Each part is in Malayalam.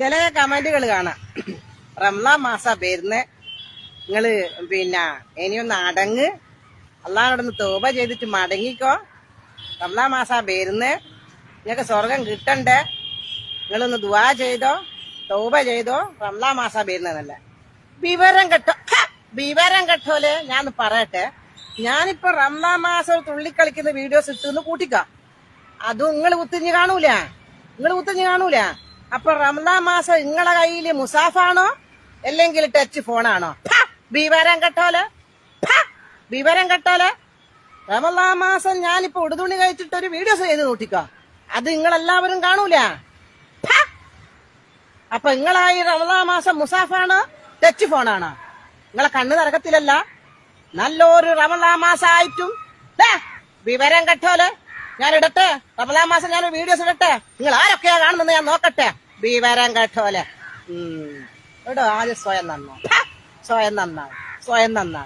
ചില കമന്റുകൾ കാണാം. റംലാൻ മാസ വരുന്ന നിങ്ങൾ പിന്നെ ഇനിയൊന്ന് അടങ്ങ്. അള്ളാഹോടൊന്ന് തോപ ചെയ്തിട്ട് മടങ്ങിക്കോ. റംലാൻ മാസ വരുന്ന നിങ്ങൾക്ക് സ്വർഗം കിട്ടണ്ടേ? നിങ്ങളൊന്ന് ദുവാ ചെയ്തോ തോപ ചെയ്തോ റംലാൻ മാസ വരുന്നതല്ല വിവരം കെട്ടോ! വിവരം കെട്ടോലെ ഞാൻ പറയട്ടെ. ഞാനിപ്പോ റംലാൻ മാസം തുള്ളിക്കളിക്കുന്ന വീഡിയോസ് ഇട്ടു കൂട്ടിക്കാം. അതും നിങ്ങൾ കുത്തിഞ്ഞ് കാണൂല. നിങ്ങൾ കുത്തിഞ്ഞ് കാണൂല. അപ്പൊ റംലാൻ മാസം നിങ്ങളെ കയ്യിൽ മുസാഫാണോ? അല്ലെങ്കിൽ ടച്ച് ഫോണാണോ ഫ! വിവരം കെട്ടോലെ! വിവരം കെട്ടോൽ. റമലാൻ മാസം ഞാനിപ്പോ ഉടുതുണി കഴിച്ചിട്ട് ഒരു വീഡിയോസ് ചെയ്ത് നോട്ടിക്കോ അത് നിങ്ങളെല്ലാവരും കാണൂല! അപ്പൊ നിങ്ങളായി റമലാ മാസം മുസാഫാണോ ടച്ച് ഫോണാണോ നിങ്ങളെ കണ്ണ് തറക്കത്തിലല്ല നല്ലൊരു റമലാ മാസമായിട്ടും വിവരം കെട്ടോൽ. ഞാൻ ഇടട്ടെ റമലാ മാസം ഞാൻ വീഡിയോസ് ഇടട്ടെ നിങ്ങൾ ആരൊക്കെയാ കാണുന്നത് ഞാൻ നോക്കട്ടെ. വിവരം കേട്ടോലെ. എടോ ആദ്യം സ്വയം നന്നാ സ്വയം നന്നാ സ്വയം നന്നാ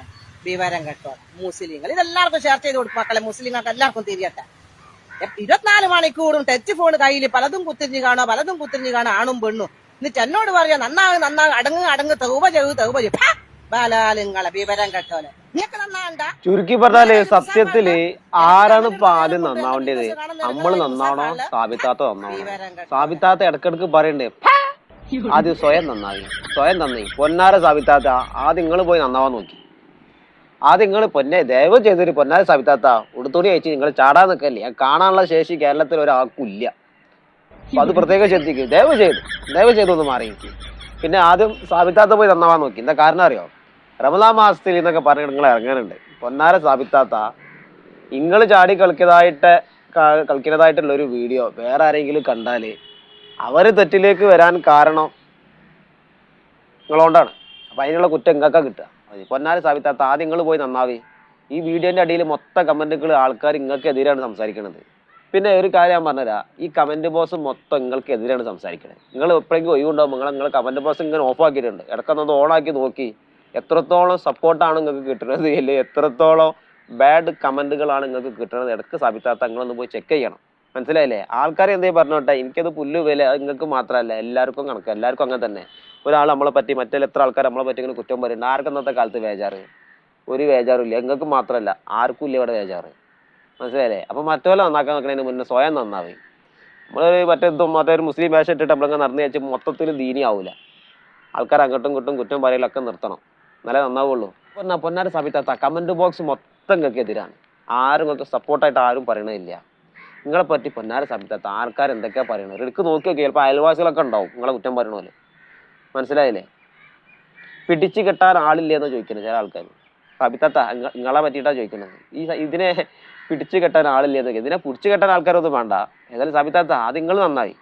വിവരം കേട്ടോ. മുസ്ലിങ്ങൾ. ഇതെല്ലാവർക്കും ഷെയർ ചെയ്ത് കൊടുക്കും മക്കളെ. മുസ്ലിങ്ങൾക്ക് എല്ലാവർക്കും തിരിയട്ടെ. ഇരുപത്തിനാല് മണിക്കൂറും ടച്ച് ഫോൺ കയ്യിൽ പലതും കുത്തിരിഞ്ഞ് കാണോ പലതും കുത്തിരിഞ്ഞ് കാണോ ആണും പെണ്ണും. എന്നിട്ട് എന്നോട് പറയാ നന്നാകും നന്നാകും അടങ്ങ് അടങ്ങ് തൗപ ചെയ്തു തൗപ ചെയ്തു ഫാ! ബാലാലിങ്ങളെ വിവരം കെട്ടോലെ. ചുരുക്കി പറഞ്ഞാൽ സത്യത്തിൽ ആരാണ് ഇപ്പൊ ആദ്യം നന്നാവേണ്ടത്? നമ്മൾ നന്നാവണോ? സാബിത്താത്ത നന്നാവണോ. സാബിത്താത്ത ഇടക്കിടക്ക് പറയണ്ടേ ആദ്യം സ്വയം നന്നായി സ്വയം നന്നായി. പൊന്നാര സാബിത്താത്ത ആദ്യം നിങ്ങൾ പോയി നന്നാവാൻ നോക്കി. ആദ്യം നിങ്ങൾ പൊന്നെ ദയവ് ചെയ്തൊരു പൊന്നാര സാബിത്താത്ത ഉടുത്തുണി അയച്ച് നിങ്ങൾ ചാടാൻ നിൽക്കല്ലേ കാണാനുള്ള ശേഷി കേരളത്തിൽ ഒരാൾക്കും ഇല്ല. അപ്പൊ അത് പ്രത്യേകം ശ്രദ്ധിക്കും. ദയവ് ചെയ്തു ദയവ് ചെയ്തു ഒന്ന് മാറി നിൽക്കി പിന്നെ ആദ്യം സാബിത്താത്ത പോയി നന്നാവാൻ നോക്കി. എന്താ കാരണം അറിയോ? റമദാൻ മാസത്തിൽ എന്നൊക്കെ പറഞ്ഞ് നിങ്ങൾ ഇറങ്ങാനുണ്ട്. പൊന്നാര സാബിത്താത്ത നിങ്ങൾ ചാടി കളിക്കതായിട്ട് കളിക്കുന്നതായിട്ടുള്ള ഒരു വീഡിയോ വേറെ ആരെങ്കിലും കണ്ടാൽ അവർ തെറ്റിലേക്ക് വരാൻ കാരണം നിങ്ങളോണ്ടാണ് അപ്പം അതിനുള്ള കുറ്റം ഇങ്ങക്ക കിട്ടുക. പൊന്നാര സാബിത്താത്ത ആദ്യം നിങ്ങൾ പോയി നന്നാവി. ഈ വീഡിയോന്റെ അടിയിൽ മൊത്ത കമന്റുകൾ ആൾക്കാർ നിങ്ങൾക്ക് എതിരാണ് സംസാരിക്കുന്നത് പിന്നെ ഒരു കാര്യം ഞാൻ പറഞ്ഞുതരാം. ഈ കമന്റ് ബോക്സ് മൊത്തം നിങ്ങൾക്ക് എതിരാണ് സംസാരിക്കുന്നത് നിങ്ങൾ എപ്പോഴെങ്കിലും ഒഴിവുണ്ടാവും നിങ്ങൾ നിങ്ങൾ കമന്റ് ബോക്സ് ഇങ്ങനെ ഓഫ് ആക്കിയിട്ടുണ്ട്. ഇടക്കൊന്നത് ഓൺ ആക്കി നോക്കി. എത്രത്തോളം സപ്പോർട്ടാണ് നിങ്ങൾക്ക് കിട്ടുന്നത് അല്ലെങ്കിൽ എത്രത്തോളം ബാഡ് കമന്റുകളാണ് നിങ്ങൾക്ക് കിട്ടുന്നത്? ഇടയ്ക്ക് സാബിത്താത്ത നിങ്ങളൊന്ന് പോയി ചെക്ക് ചെയ്യണം. മനസ്സിലായില്ലേ? ആൾക്കാർ എന്തേ പറഞ്ഞോട്ടെ എനിക്കത് പുല്ല് വില നിങ്ങൾക്ക് മാത്രമല്ല എല്ലാവർക്കും കണക്ക്. എല്ലാവർക്കും അങ്ങനെ തന്നെ. ഒരാൾ നമ്മളെ പറ്റി മറ്റേ എത്ര ആൾക്കാർ നമ്മളെ പറ്റി ഇങ്ങനെ കുറ്റം പറയുന്നുണ്ട് ആർക്കും ഇന്നത്തെ കാലത്ത് വേജാറ് ഒരു വേജാറും ഇല്ല. നിങ്ങൾക്ക് മാത്രമല്ല ആർക്കും ഇല്ല ഇവിടെ വേജാറ് മനസ്സിലായില്ലേ? അപ്പൊ മറ്റോലെ നന്നാക്കാൻ നോക്കണതിന് മുന്നേ സ്വയം നന്നാവി. നമ്മളൊരു മറ്റേ മറ്റേ ഒരു മുസ്ലിം വേഷം ഇട്ടിട്ട് നമ്മളിങ്ങനെ നടന്നു വെച്ച് മൊത്തത്തിൽ ദീനിയാവില്ല ആൾക്കാർ അങ്ങോട്ടും ഇങ്ങോട്ടും കുറ്റം പറയലൊക്കെ നിർത്തണം. എന്നാലേ നന്നാവുള്ളൂ. എന്നാ പൊന്നാര സമയത്ത് കമന്റ് ബോക്സ് മൊത്തം നിങ്ങൾക്ക് എതിരാണ്. ആരും നിങ്ങൾക്ക് സപ്പോർട്ടായിട്ട് ആരും പറയണില്ല നിങ്ങളെ പറ്റി പൊന്നാര സമയത്ത് ആൾക്കാർ എന്തൊക്കെയാ പറയണത്? എടുക്ക് നോക്കി നോക്കി ചിലപ്പോൾ അയൽവാസികളൊക്കെ ഉണ്ടാവും നിങ്ങളെ കുറ്റം പറയണ പോലെ മനസ്സിലായില്ലേ? പിടിച്ചു കെട്ടാൻ ആളില്ലേ എന്ന് ചോദിക്കുന്നത് ചില ആൾക്കാർ സബിത്ത നിങ്ങളെ പറ്റിയിട്ടാ ചോദിക്കുന്നത് ഈ ഇതിനെ പിടിച്ചു കെട്ടാൻ ആളില്ലേ ഇതിനെ പിടിച്ചു കെട്ടാൻ ആൾക്കാരൊന്നും വേണ്ട. ഏതായാലും സബിത്താത്ത അത് നിങ്ങൾ നന്നായി.